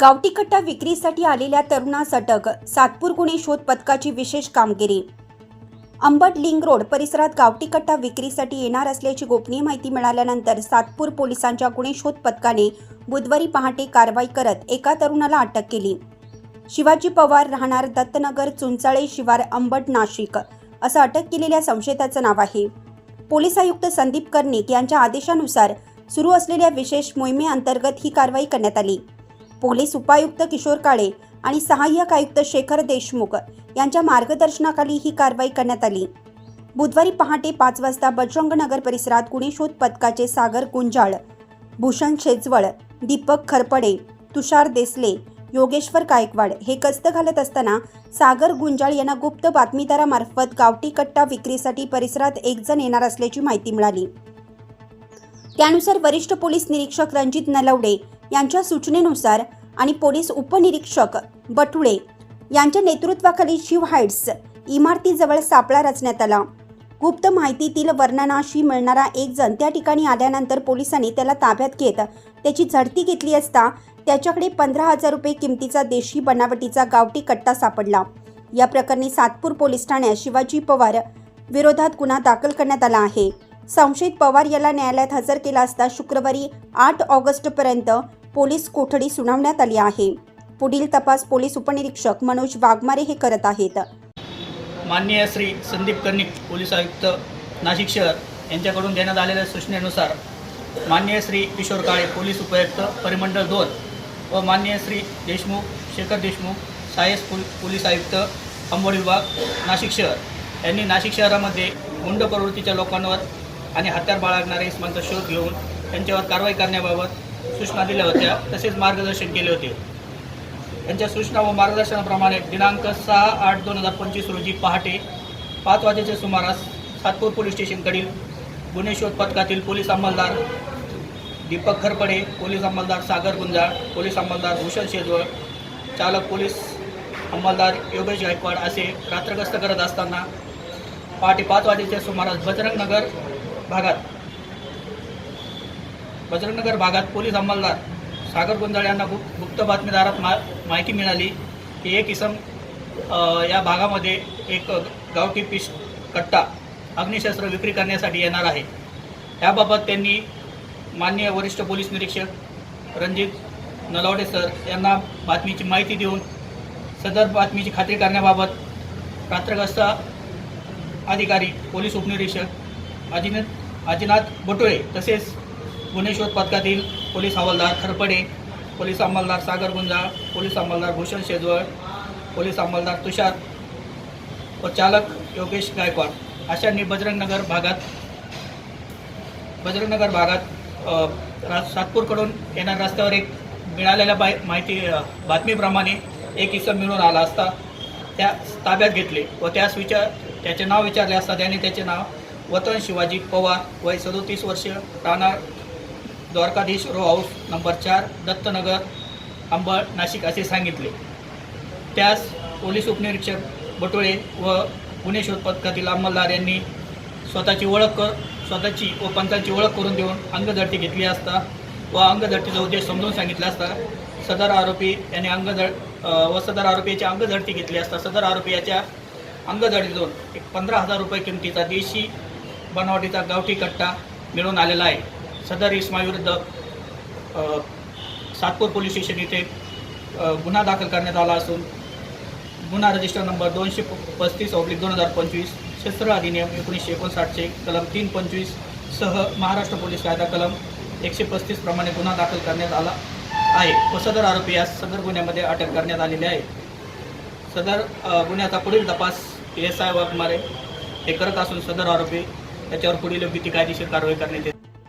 गावठी कट्टा विक्रीसाठी आलेल्या तरुणास अटक सातपूर गुन्हे शोध पथकाची विशेष कामगिरी. अंबट लिंग रोड परिसरात गावठी कट्टा विक्रीसाठी येणार असल्याची गोपनीय माहिती मिळाल्यानंतर सातपूर पोलिसांच्या गुन्हे शोध पथकाने बुधवारी पहाटे कारवाई करत एका तरुणाला अटक केली. शिवाजी पवार राहणार दत्तनगर चुंचाळे शिवार अंबट नाशिक असं अटक केलेल्या संशयिताचं नाव आहे. पोलीस आयुक्त संदीप कर्णिक यांच्या आदेशानुसार सुरू असलेल्या विशेष मोहिमेअंतर्गत ही कारवाई करण्यात आली. पोलीस उपायुक्त किशोर काळे आणि सहाय्यक आयुक्त शेखर देशमुख यांच्या मार्गदर्शनाखाली ही कारवाई करण्यात आली. बुधवारी पहाटे पाच वाजता बजरंग नगर परिसरात गुन्हे शोध पथकाचे सागर गुंजाळ भूषण शेजवळ दीपक खरपडे तुषार देसले योगेश्वर गायकवाड हे गस्त घालत असताना सागर गुंजाळ यांना गुप्त बातमीदारामार्फत गावठी कट्टा विक्रीसाठी परिसरात एकजण येणार असल्याची माहिती मिळाली. त्यानुसार वरिष्ठ पोलीस निरीक्षक रणजित नलवडे यांच्या सूचनेनुसार आणि पोलीस उपनिरीक्षक बटुळे यांच्या नेतृत्वाखाली शिव हाईट्स इमारतीजवळ सापळा रचण्यात आला. गुप्त माहितीतील वर्णनाशी मिळणारा एक जण त्या ठिकाणी आल्यानंतर पोलिसांनी त्याला ताब्यात घेत त्याची झडती घेतली असता त्याच्याकडे पंधरा हजार रुपये किमतीचा देशी बनावटीचा गावठी कट्टा सापडला. या प्रकरणी सातपूर पोलीस ठाण्यात शिवाजी पवार विरोधात गुन्हा दाखल करण्यात आला आहे. संशयित पवार याला न्यायालयात हजर केला असता शुक्रवारी आठ ऑगस्टपर्यंत पोलीस कोठडी सुनावण्यात आली आहे. पुढील तपास पोलीस उपनिरीक्षक मनोज वाघमारे हे करत आहेत. माननीय श्री संदीप कर्णिक पोलीस आयुक्त नाशिक शहर यांच्याकडून देण्यात आलेल्या सूचनेनुसार माननीय श्री किशोर काळे पोलीस उपायुक्त परिमंडळ दोन व माननीय श्री देशमुख शेखर देशमुख सायस पोल पोलीस आयुक्त अंबड विभाग नाशिक शहर यांनी नाशिक शहरामध्ये गुंड प्रवृत्तीच्या लोकांवर आणि हत्यार बाळगणाऱ्या इसमांचा शोध घेऊन त्यांच्यावर कारवाई करण्याबाबत सूचना दिल्या होत्या तसेच मार्गदर्शन केले होते. त्यांच्या सूचना व मार्गदर्शनाप्रमाणे दिनांक सहा आठ दोन हजार पंचवीस रोजी पहाटे पाच वाजेच्या सुमारास सातपूर पोलीस स्टेशनकडील गुन्हे शोध पथकातील पोलीस अंमलदार दीपक खरपडे पोलीस अंमलदार सागर गुंजाळ पोलीस अंमलदार भूषण शेजवळ चालक पोलीस अंमलदार योगेश गायकवाड असे रात्रग्रस्त करत असताना पहाटे पाच वाजेच्या सुमारास बजरंग नगर भागात बजरंगनगर भागात पोलीस अंमलदार सागर गुंजाळ यांना गुप गुप्त बातमीदारात मा माहिती मिळाली की एक इसम या भागामध्ये एक गावठी पिश कट्टा अग्निशस्त्र विक्री करण्यासाठी येणार आहे. याबाबत त्यांनी माननीय वरिष्ठ पोलीस निरीक्षक रणजित नलावडे सर यांना बातमीची माहिती देऊन सदर बातमीची खात्री करण्याबाबत रात्रग्रस्त अधिकारी पोलीस उपनिरीक्षक अजिनाथ अजिनाथ बटुळे तसेच गुन्हे शोध पथकातील पोलीस हवालदार खरपडे पोलीस अंमलदार सागर गुंजाळ पोलीस अंमलदार भूषण शेजवळ पोलीस अंमलदार तुषार व चालक योगेश गायकवाड. अशांनी बजरंगनगर भागात बजरंगनगर भागात रा सातपूरकडून येणाऱ्या रस्त्यावर एक मिळालेल्या बाय माहिती बातमीप्रमाणे एक इसम मिळून आला असता त्या ताब्यात घेतले व त्यास विचार त्याचे नाव विचारले असता त्याने त्याचे नाव वतन शिवाजी पवार वय सदोतीस वर्ष राहणार द्वारकाधीश रो हाऊस नंबर चार दत्तनगर अंबळ नाशिक असे सांगितले. त्यास पोलीस उपनिरीक्षक बटोळे व गुन्हे शोध पथकातील अंमलदार यांनी स्वतःची ओळख कर स्वतःची व पंचांची ओळख करून देऊन अंगझडती घेतली असता व अंगझडतीचा उद्देश समजून सांगितला असता सदर आरोपी याने अंगझड व सदर आरोपी याची अंगझडती घेतली असता सदर आरोपी याच्या अंगधडीतून एक पंधरा हजार रुपये किमतीचा देशी बनावटीचा गावठी कट्टा मिळून आलेला आहे. सदर इस्माविरुद्ध सातपूर पोलीस स्टेशन इथे गुन्हा दाखल करण्यात आला असून गुन्हा रजिस्टर नंबर दोनशे पस्तीस ऑब्लिक दोन हजार पंचवीस शस्त्र अधिनियम एकोणीसशे एकोणसाठचे कलम तीन पंचवीस सह महाराष्ट्र पोलीस कायदा कलम एकशे पस्तीस प्रमाणे गुन्हा दाखल करण्यात आला आहे व सदर आरोपी यास सदर गुन्ह्यामध्ये अटक करण्यात आलेली आहे. सदर गुन्ह्याचा पुढील तपास एस आय वाघमारे हे करत असून सदर आरोपी याच्यावर पुढील योग्य ती कायदेशीर कारवाई करण्यात येते